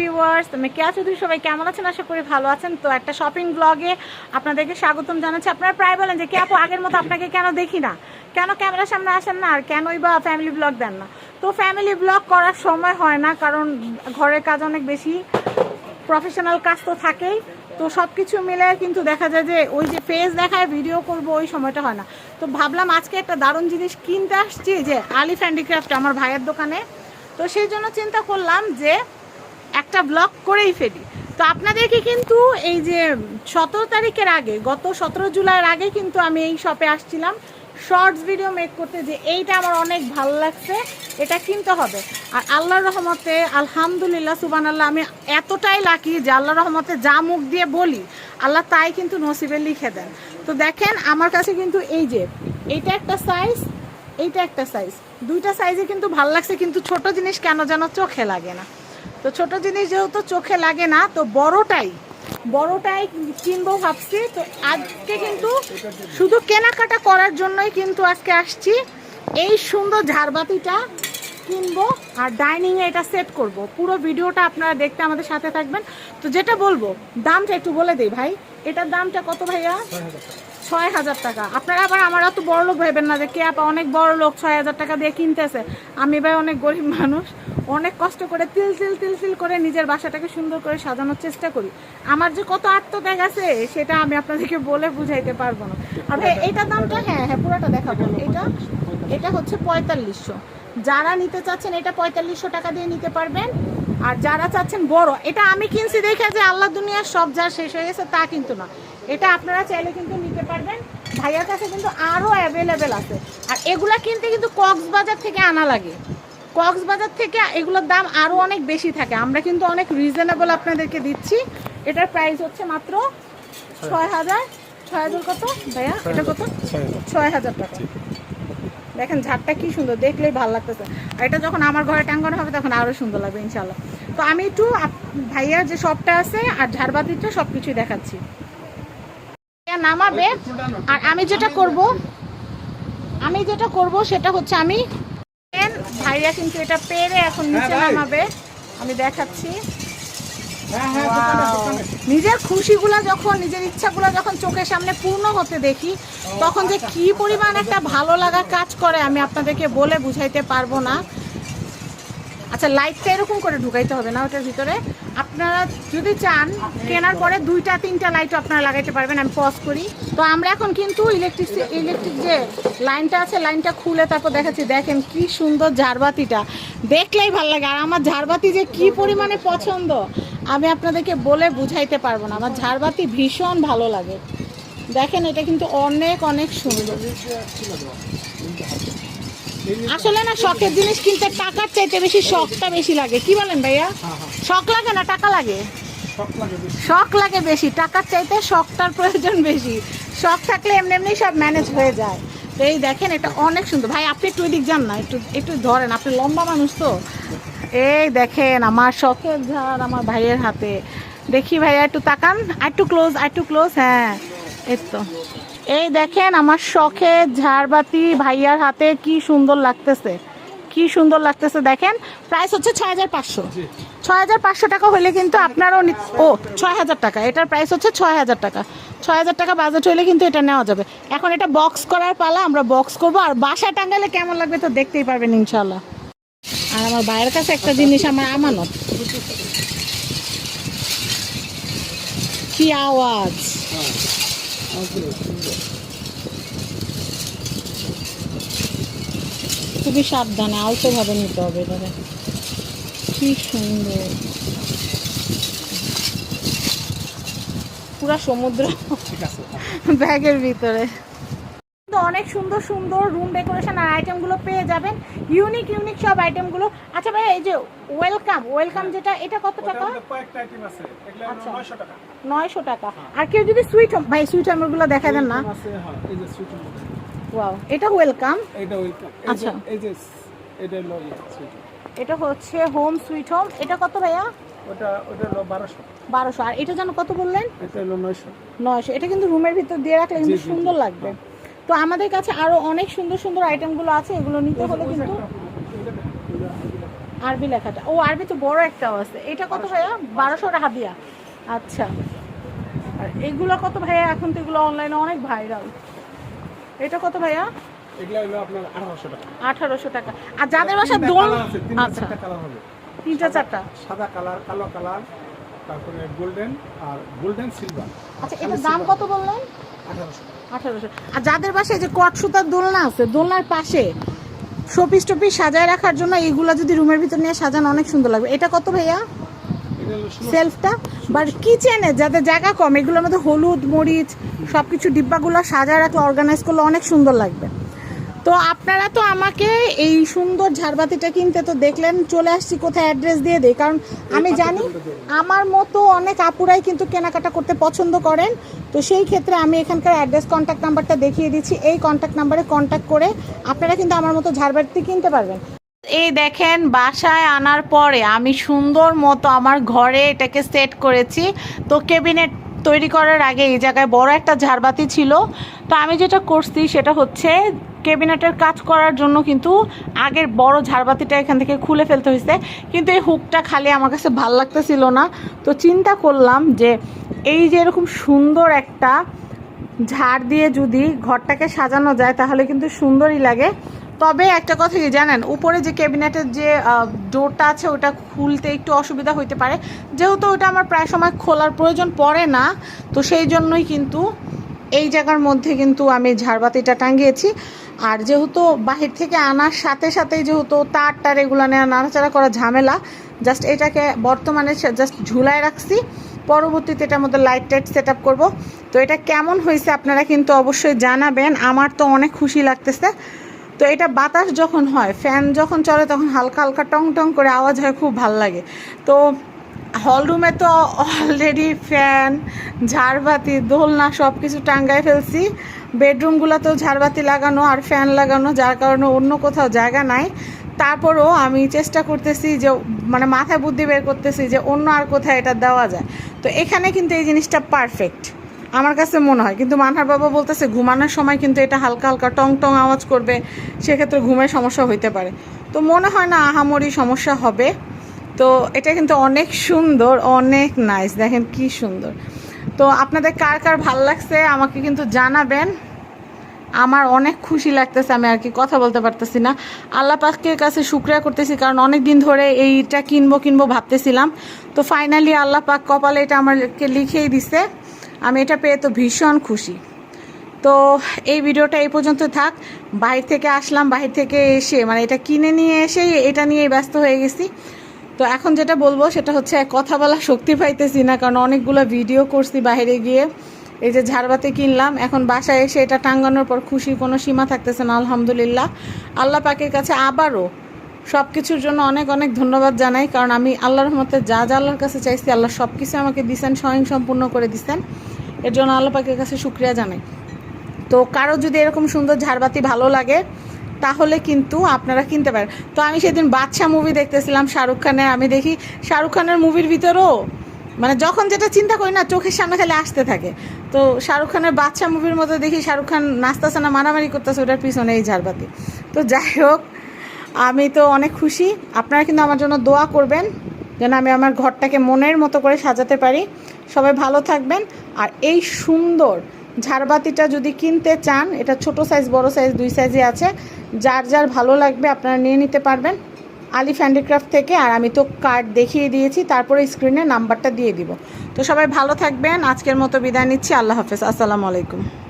Viewers আমি কেয়া চৌধুরী, সবাই কেমন আছেন? আশা করি ভালো আছেন। তো একটা শপিং ব্লগে আপনাদেরকে স্বাগতম জানাচ্ছি। আপনারা প্রায় বলেন যে কে আপু, আগের মতো আপনাকে কেন দেখি না? কেন ক্যামেরার সামনে আসেন না? আর কেনই বা ফ্যামিলি ব্লগ দেন না? তো ফ্যামিলি ব্লগ করার সময় হয় না, কারণ ঘরের কাজ অনেক বেশি। প্রফেশনাল কাজ তো থাকেই। তো সব কিছু মিলে কিন্তু দেখা যায় যে, ওই যে পেজ দেখায় ভিডিও করব, ওই সময়টা হয় না। তো ভাবলাম আজকে একটা দারুণ জিনিস কিনতে আসছি, যে আলিফ হ্যান্ডিক্রাফট আমার ভাইয়ের দোকানে। তো সেই জন্য চিন্তা করলাম যে একটা ব্লগ করেই ফেলি। তো আপনাদেরকে কিন্তু এই যে সতেরো তারিখের আগে, গত সতেরো জুলাইয়ের আগে কিন্তু আমি এই শপে আসছিলাম। শর্টস ভিডিও মেক করতে যে এইটা আমার অনেক ভালো লাগছে, এটা কিনতে হবে। আর আল্লাহর রহমতে, আলহামদুলিল্লাহ সুবান আল্লাহ আমি এতটাই লাকি যে আল্লাহ রহমতে যা মুখ দিয়ে বলি, আল্লাহ তাই কিন্তু নসিবে লিখে দেন। তো দেখেন, আমার কাছে কিন্তু এই যে, এইটা একটা সাইজ এইটা একটা সাইজ দুইটা সাইজে কিন্তু ভালো লাগছে, কিন্তু ছোট জিনিস কেন যেন চোখে লাগে না। তো ছোট জিনিস যেহেতু চোখে লাগে না, তো বড়টাই বড়টাই কিনবো ভাবছি। তো আজকে কিন্তু শুধু কেনাকাটা করার জন্যই কিন্তু আজকে আসছি। এই সুন্দর ঝাড়বাতিটা কিনবো আর ডাইনিংয়ে এটা সেট করব। পুরো ভিডিওটা আপনারা দেখতে আমাদের সাথে থাকবেন। তো যেটা বলব, দামটা একটু বলে দিই ভাই। এটার দামটা কত ভাইয়া? ছয় হাজার টাকা। আপনারা আবার আমার তো বড় লোক ভাইবেন না যে কে আপা অনেক বড় লোক ছয় হাজার টাকা দিয়ে কিনতেছে। আমি ভাই অনেক গরিব মানুষ অনেক কষ্ট করে তিল তিল তিল তিল করে নিজের বাসাটাকে সুন্দর করে সাজানোর চেষ্টা করি। আমার যে কত আত্মত্যাগ আছে সেটা আমি আপনাদেরকে বলে বুঝাইতে পারব না। আর এইটার দামটা হ্যাঁ হ্যাঁ পুরোটা দেখাবো। এটা এটা হচ্ছে পঁয়তাল্লিশশো। যারা নিতে চাচ্ছেন এটা পঁয়তাল্লিশশো টাকা দিয়ে নিতে পারবেন। আর যারা চাচ্ছেন বড় এটা আমি কিনছি দেখে যে আল্লাহ দুনিয়ার সব যা শেষ হয়ে গেছে তা কিন্তু না। এটা আপনারা চাইলে কিন্তু নিতে পারবেন। ভাইয়ার কাছে কিন্তু আরও অ্যাভেলেবেল আছে। আর এগুলা কিনতে কিন্তু কক্সবাজার থেকে আনা লাগে। কক্সবাজার থেকে এগুলোর দাম আরও অনেক বেশি থাকে। আমরা কিন্তু অনেক রিজনেবল আপনাদেরকে দিচ্ছি। এটার প্রাইস হচ্ছে মাত্র ছয় হাজার। ছয় হাজার কত ভাইয়া? এটা কত? ছয় হাজার। টাকা। দেখেন ঝাড়টা কি সুন্দর দেখলেই ভালো লাগতেছে। আর এটা যখন আমার ঘরে টাঙ্গানো হবে তখন আরও সুন্দর লাগবে ইনশাল্লাহ তো আমি একটু ভাইয়ার যে শপটা আছে আর ঝাড়বাতিটা সব কিছুই দেখাচ্ছি। নামাবে আর আমি যেটা করব আমি যেটা করব সেটা হচ্ছে আমি ভাইয়া কিন্তু এটা পেরে এখন নিচে নামাবে। আমি দেখাচ্ছি! নিজের খুশিগুলা যখন নিজের ইচ্ছাগুলা যখন চোখের সামনে পূর্ণ হতে দেখি তখন যে কি পরিমাণ একটা ভালো লাগা কাজ করে আমি আপনাদেরকে বলে বুঝাইতে পারব না। আচ্ছা লাইটটা এরকম করে ঢুকাইতে হবে না ওটার ভিতরে। আপনারা যদি চান, কেনার পরে দুইটা, তিনটা লাইট আপনারা লাগাইতে পারবেন, আমি পজ করি। তো আমরা এখন কিন্তু ইলেকট্রিক ইলেকট্রিক যে লাইনটা আছে, লাইনটা খুলে তারপর দেখাচ্ছি। দেখেন কি সুন্দর ঝাড়বাতিটা। দেখলেই ভালো লাগে। আর আমার ঝাড়বাতি যে কি পরিমাণে পছন্দ, আমি আপনাদেরকে বলে বুঝাইতে পারব না। আমার ঝাড়বাতি ভীষণ ভালো লাগে। দেখেন এটা কিন্তু অনেক অনেক সুন্দর। আসলে না শখের জিনিস কিনতে টাকার চাইতে বেশি শখটা বেশি লাগে। কি বলেন ভাইয়া? শখ লাগে না টাকা লাগে? শখ লাগে বেশি। টাকার চাইতে শখটার প্রয়োজন বেশি। শখ থাকলে এমনি এমনি সব ম্যানেজ হয়ে যায়। তো এই দেখেন এটা অনেক সুন্দর। ভাই আপনি একটু এদিক যান না একটু একটু ধরেন আপনি লম্বা মানুষ তো। এই দেখেন আমার শখের ঝাড় আমার ভাইয়ের হাতে। দেখি ভাইয়া একটু তাকান। আর একটু ক্লোজ আর একটু ক্লোজ হ্যাঁ এই তো। এই দেখেন আমার শখে ঝাড়বাতি ভাইয়ার হাতে কি সুন্দর লাগতেছে। কি সুন্দর লাগতেছে দেখেন। প্রাইস হচ্ছে ছয় হাজার পাঁচশো। ছয় হাজার পাঁচশো টাকা হলে কিন্তু আপনারও নি- ও ছয় হাজার টাকা। এটার প্রাইস হচ্ছে ছয় হাজার টাকা। ছয় হাজার টাকা বাজেট হলে কিন্তু এটা নেওয়া যাবে। এখন এটা বক্স করার পালা আমরা বক্স করব। আর বাসায় টাঙ্গালে কেমন লাগবে তো দেখতেই পারবেন ইনশাল্লাহ আর আমার ভাইয়ের কাছে একটা জিনিস আমার আমানত। কি আওয়াজ। খুবই সাবধানে আলতো ভাবে নিতে হবে এটাকে। কি সুন্দর। পুরা সমুদ্র ব্যাগের ভিতরে। অনেক সুন্দর সুন্দর রুম ডেকোরেশন আর আইটেমগুলো পেয়ে যাবেন। ইউনিক ইউনিক সব আইটেমগুলো আচ্ছা ভাই এই যে ওয়েলকাম ওয়েলকাম যেটা এটা কত টাকা? কয়েকটা আইটেম আছে। এগুলো আচ্ছা। নয়শো টাকা। নয়শো টাকা। আর কেউ যদি সুইট হোম ভাই সুইট হোমগুলো দেখা দেন না। আছে হ্যাঁ এই যে সুইট ওয়াও এটা ওয়েলকাম এইটা ওয়েলকাম আচ্ছা। এই যে এটা ইয়ে, এটা হচ্ছে হোম সুইট হোম এটা কত ভাইয়া? ওটা ওটা হলো বারোশো। বারোশো। আর এটা যেন কত বললেন? এটা হলো নয়শো। নয়শো। এটা কিন্তু রুমের ভিতর দিয়ে রাখলে কিন্তু সুন্দর লাগবে। তো আমাদের কাছে আরও অনেক সুন্দর সুন্দর আইটেমগুলো আছে এগুলো নিতে হলে কিন্তু আরবি লেখাটা। ও আরবি তো বড় একটাও আছে। এটা কত ভাইয়া? বারোশো টাকা দিয়া আচ্ছা। আর এগুলো কত ভাইয়া? এখন তো এগুলো অনলাইনে অনেক ভাইরাল এটা কত ভাইয়া? এগুলো হলো আপনার আঠারোশো টাকা। আর যাদের বাসা দোল আচ্ছা। চারটা কালার হবে। তিনটা চারটা। সাদা কালার কালো কালার তারপরে গোল্ডেন আর গোল্ডেন সিলভার আচ্ছা এটার দাম কত বললেন? আঠারোশো। আর যাদের বাসায় যে কট সুতার দোলনা আছে দোলনার পাশে শোপিস টোপিস সাজায় রাখার জন্য এইগুলো যদি রুমের ভিতর নিয়ে সাজানো অনেক সুন্দর লাগবে। এটা কত ভাইয়া? সেলফটা? বাট কিচেনে যাদের জায়গা কম এগুলোর মধ্যে হলুদ মরিচ সব কিছু ডিব্বাগুলো সাজায় রাখলে অর্গানাইজ করলে অনেক সুন্দর লাগবে। তো আপনারা তো আমাকে এই সুন্দর ঝাড়বাতিটা কিনতে তো দেখলেন চলে আসছি কোথায় অ্যাড্রেস দিয়ে দেই? কারণ আমি জানি আমার মতো অনেক আপুরাই কিন্তু কেনাকাটা করতে পছন্দ করেন। তো সেই ক্ষেত্রে আমি এখানকার অ্যাড্রেস কন্ট্যাক্ট নাম্বারটা দেখিয়ে দিচ্ছি। এই কন্ট্যাক্ট নাম্বারে কন্ট্যাক্ট করে আপনারা কিন্তু আমার মতো ঝাড়বাতি কিনতে পারবেন। এই দেখেন বাসায় আনার পরে আমি সুন্দর মতো আমার ঘরে এটাকে সেট করেছি। তো কেবিনেট তৈরি করার আগে এই জায়গায় বড় একটা ঝাড়বাতি ছিল। তো আমি যেটা করছি সেটা হচ্ছে কেবিনেটের কাজ করার জন্য কিন্তু আগের বড় ঝাড়বাতিটা এখান থেকে খুলে ফেলতে হয়েছে। কিন্তু এই হুকটা খালি আমার কাছে ভালো লাগতেছিল না। তো চিন্তা করলাম যে এই যে এরকম সুন্দর একটা ঝাড় দিয়ে যদি ঘরটাকে সাজানো যায়, তাহলে কিন্তু সুন্দরই লাগে। তবে একটা কথা কি জানেন, উপরে যে ক্যাবিনেটের যে ডোরটা আছে, ওটা খুলতে একটু অসুবিধা হইতে পারে। যেহেতু ওটা আমার প্রায় সময় খোলার প্রয়োজন পড়ে না, তো সেই জন্যই কিন্তু এই জায়গার মধ্যে কিন্তু আমি ঝাড়বাতিটা টাঙ্গিয়েছি আর যেহেতু বাহির থেকে আনার সাথে সাথেই যেহেতু তার টার এগুলো নেওয়া নাড়াচাড়া করা ঝামেলা জাস্ট এটাকে বর্তমানে জাস্ট ঝুলায় রাখছি। পরবর্তীতে এটার মধ্যে লাইট টাইট সেট আপ করব। তো এটা কেমন হয়েছে আপনারা কিন্তু অবশ্যই জানাবেন। আমার তো অনেক খুশি লাগতেছে। তো এটা বাতাস যখন হয় ফ্যান যখন চলে তখন হালকা হালকা টং টং করে আওয়াজ হয়, খুব ভালো লাগে। তো হল রুমে তো অলরেডি ফ্যান ঝাড়বাতি, দোলনা সব কিছু টাঙ্গায় ফেলছি। বেডরুমগুলোতেও ঝাড়বাতি লাগানো আর ফ্যান লাগানো, যার কারণে অন্য কোথাও জায়গা নাই। তারপরও আমি চেষ্টা করতেছি যে মানে মাথায় বুদ্ধি বের করতেছি যে, অন্য আর কোথায় এটা দেওয়া যায়। তো এখানে কিন্তু এই জিনিসটা পারফেক্ট আমার কাছে মনে হয়। কিন্তু মানহার বাবা বলতেছে, ঘুমানোর সময় কিন্তু এটা হালকা হালকা টং টং আওয়াজ করবে, সেক্ষেত্রে ঘুমের সমস্যা হইতে পারে। তো মনে হয় না আহামরি সমস্যা হবে। তো এটা কিন্তু অনেক সুন্দর, অনেক নাইস দেখেন কি সুন্দর। তো আপনাদের কার কার ভালো লাগছে আমাকে কিন্তু জানাবেন। আমার অনেক খুশি লাগতেছে, আমি আর কি কথা বলতে পারতেছি না। আল্লাহ পাকের কাছে শুক্রিয়া করতেছি, কারণ অনেক দিন ধরে এইটা কিনবো কিনবো ভাবতেছিলাম। তো ফাইনালি আল্লাহ পাক কপালে এটা আমাকে লিখেই দিছে। আমি এটা পেয়ে তো ভীষণ খুশি। তো এই ভিডিওটা এই পর্যন্ত থাক। বাহির থেকে আসলাম, বাহির থেকে এসে মানে এটা কিনে নিয়ে এসেই এটা নিয়েই ব্যস্ত হয়ে গেছি। তো এখন যেটা বলব সেটা হচ্ছে কথা বলা শক্তি পাইতেছি না, কারণ অনেকগুলো ভিডিও করছি বাইরে গিয়ে। এই যে ঝাড়বাতি কিনলাম, এখন বাসায় এসে এটা টাঙ্গানোর পর খুশির কোনো সীমা থাকতেছে না, আলহামদুলিল্লাহ। আল্লাহ পাকের কাছে আবারও সব কিছুর জন্য অনেক অনেক ধন্যবাদ জানাই, কারণ আমি আল্লাহর রহমতে যা যা আল্লাহর কাছে চাইছি, আল্লাহ সব কিছু আমাকে দিছেন, স্বয়ং সম্পূর্ণ করে দিছেন। এর জন্য আল্লাহ পাকের কাছে শুক্রিয়া জানাই। তো কারও যদি এরকম সুন্দর ঝাড়বাতি ভালো লাগে, তাহলে কিন্তু আপনারা কিনতে পারেন। তো আমি সেদিন বাদশা মুভি দেখতেছিলাম শাহরুখ খানের, আমি দেখি শাহরুখ খানের মুভির ভিতরেও মানে যখন যেটা চিন্তা করি না, চোখের সামনে খালি আসতে থাকে। তো শাহরুখ খানের বাদশা মুভির মতো দেখি শাহরুখ খান নাচতেছে না, মারামারি করতেছে, ওটার পিছনে এই ঝাড়বাতি। তো যাই হোক আমি তো অনেক খুশি। আপনারা কিন্তু আমার জন্য দোয়া করবেন, যেন আমি আমার ঘরটাকে মনের মতো করে সাজাতে পারি। সবাই ভালো থাকবেন। আর এই সুন্দর ঝাড়বাতিটা যদি কিনতে চান, এটা ছোট সাইজ বড় সাইজ দুই সাইজে আছে, যার যার ভালো লাগবে আপনারা নিয়ে নিতে পারবেন। আলিফ হ্যান্ডিক্রাফট থেকে, আর আমি তো কার্ড দেখিয়ে দিয়েছি, তারপরে স্ক্রিনে নাম্বারটা দিয়ে দিব। তো সবাই ভালো থাকবেন। আজকের মতো বিদায় নিচ্ছি। আল্লাহ হাফেজ। আসসালামু আলাইকুম।